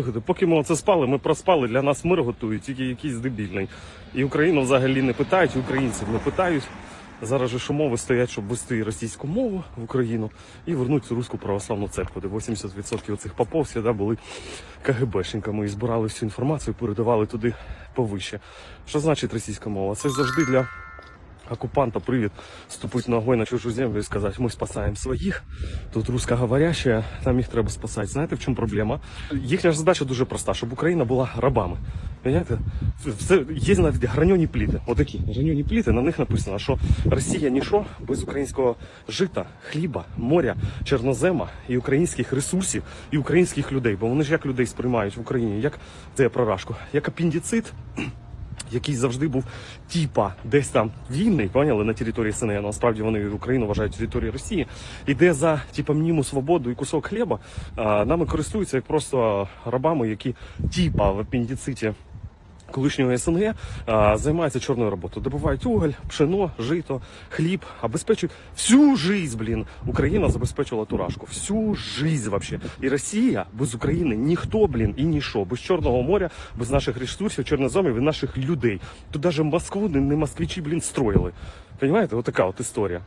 Слухайте, поки ми оце спали, ми проспали, для нас мир готують, тільки якийсь дебільний. І Україну взагалі не питають, українців не питають. Зараз же ж умови стоять, щоб ввести російську мову в Україну і вернути руську православну церкву, де 80% цих попов всегда були КГБшниками і збирали всю інформацію, передавали туди повище. Що значить російська мова? Це завжди для оккупанта привід ступити ногою на чужу землю і сказати, ми спасаємо своїх, тут русскоговоряща, нам їх треба спасати. Знаєте, в чому проблема? Їхня ж задача дуже проста, щоб Україна була рабами. Понимаєте? Це є навіть граньоні пліти. Отакі граньоні пліти, на них написано, що Росія ніщо без українського жита, хліба, моря, чорнозема і українських ресурсів, і українських людей. Бо вони ж як людей сприймають в Україні, як це я про рашку, як апендицит, який завжди був тіпа десь там вільний, поняли, на території СНГ, але насправді вони Україну вважають територією Росії, і де за типа мніму свободу і кусок хліба а, нами користуються як просто рабами, які тіпа в апендициті колишнього СНГ займаються чорною роботою. Добувають уголь, пшено, жито, хліб, обезпечують всю жизнь, блін. Україна забезпечувала туражку. Всю жизнь вообще. І Росія без України ніхто, блін, і ніщо. Без Чорного моря, без наших ресурсів, чорноземів і наших людей. Тут навіть Москву не, москвичі, блін, строїли. Понимаєте, от така от історія.